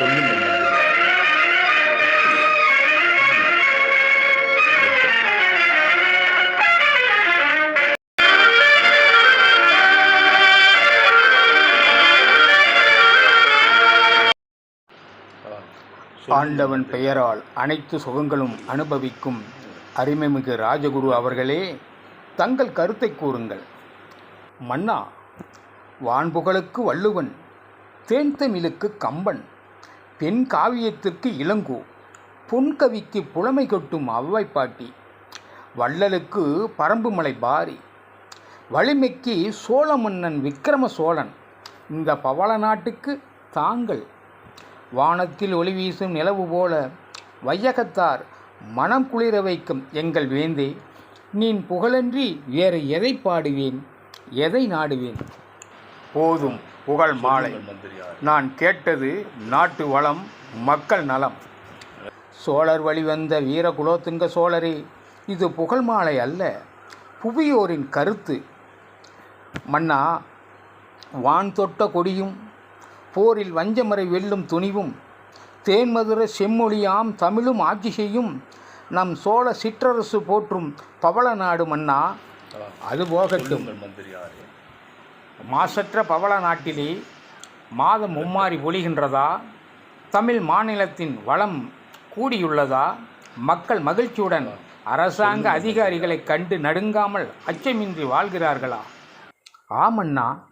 சொல்லுங்கள். ஆண்டவன் பெயரால் அனைத்து சுகங்களும் அனுபவிக்கும் அருமைமிகு ராஜகுரு அவர்களே தங்கள் கருத்தை கூறுங்கள். மன்னா வான்புகழுக்கு வள்ளுவன் தேன் தேன்தமிழுக்கு கம்பன் பெண் காவியத்திற்கு இளங்கோ. பொன்கவிக்கு புலமை கொட்டும் அவ்வை பாட்டி. வள்ளலுக்கு பரம்புமலை பாரி. வலிமைக்கு சோழ மன்னன் விக்கிரம சோழன். இந்த பவள நாட்டுக்கு தாங்கள். வானத்தில் ஒளி வீசும் நிலவு போல வையகத்தார் மனம் குளிர வைக்கும் எங்கள் வேந்தே. நீன் புகழன்றி வேறு எதை பாடுவேன்? எதை நாடுவேன்? போதும் புகழ் மாலை. நான் கேட்டது நாட்டு வளம் மக்கள் நலம். சோழர் வழிவந்த வீர குலோத்துங்க சோழரே இது புகழ் மாலை அல்ல புவியோரின் கருத்து. மன்னா வான் தொட்ட கொடியும் போரில் வஞ்சமறை வெல்லும் துணிவும் தேன்மதுர செம்மொழியாம் தமிழும் ஆட்சி செய்யும் நம் சோழ சிற்றரசு போற்றும் பவள நாடு மன்னா. அது போகட்டும். மாசற்ற பவள நாட்டிலே மாதம் மும்மாறி பொழிகின்றதா தமிழ் மாநிலத்தின் வளம் கூடியுள்ளதா? மக்கள் மகிழ்ச்சியுடன் அரசாங்க அதிகாரிகளை கண்டு நடுங்காமல் அச்சமின்றி வாழ்கிறார்களா? ஆமண்ணா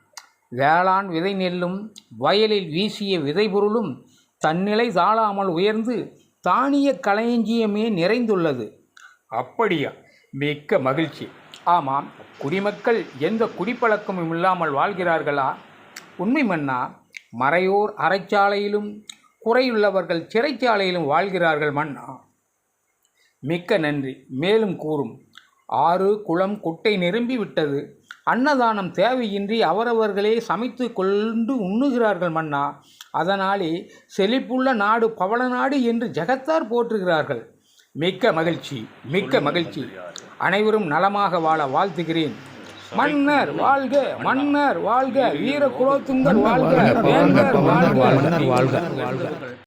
வேளாண் விதை நெல்லும் வயலில் வீசிய விதைபொருளும் தன்னிலை தாழாமல் உயர்ந்து தானிய களஞ்சியமே நிறைந்துள்ளது. அப்படியா? மிக்க மகிழ்ச்சி. ஆமாம் குடிமக்கள் எந்த குடிப்பழக்கமும் இல்லாமல் வாழ்கிறார்களா? உண்மை மன்னா மறையோர் அறைச்சாலையிலும் குறையுள்ளவர்கள் சிறைச்சாலையிலும் வாழ்கிறார்கள் மன்னா. மிக்க நன்றி மேலும் கூறும். ஆறு குளம் குட்டை நிரம்பி விட்டது. அன்னதானம் தேவையின்றி அவரவர்களே சமைத்து கொண்டு உண்ணுகிறார்கள் மன்னா. அதனாலே செழிப்புள்ள நாடு பவள நாடு என்று ஜெகத்தார் போற்றுகிறார்கள். மிக்க மகிழ்ச்சி மிக்க மகிழ்ச்சி. அனைவரும் நலமாக வாழ வாழ்த்துகிறேன். மன்னர் வாழ்க மன்னர் வாழ்க வீர குலோத்துங்கர் வாழ்க வாழ்க. மன்னர் வாழ்க.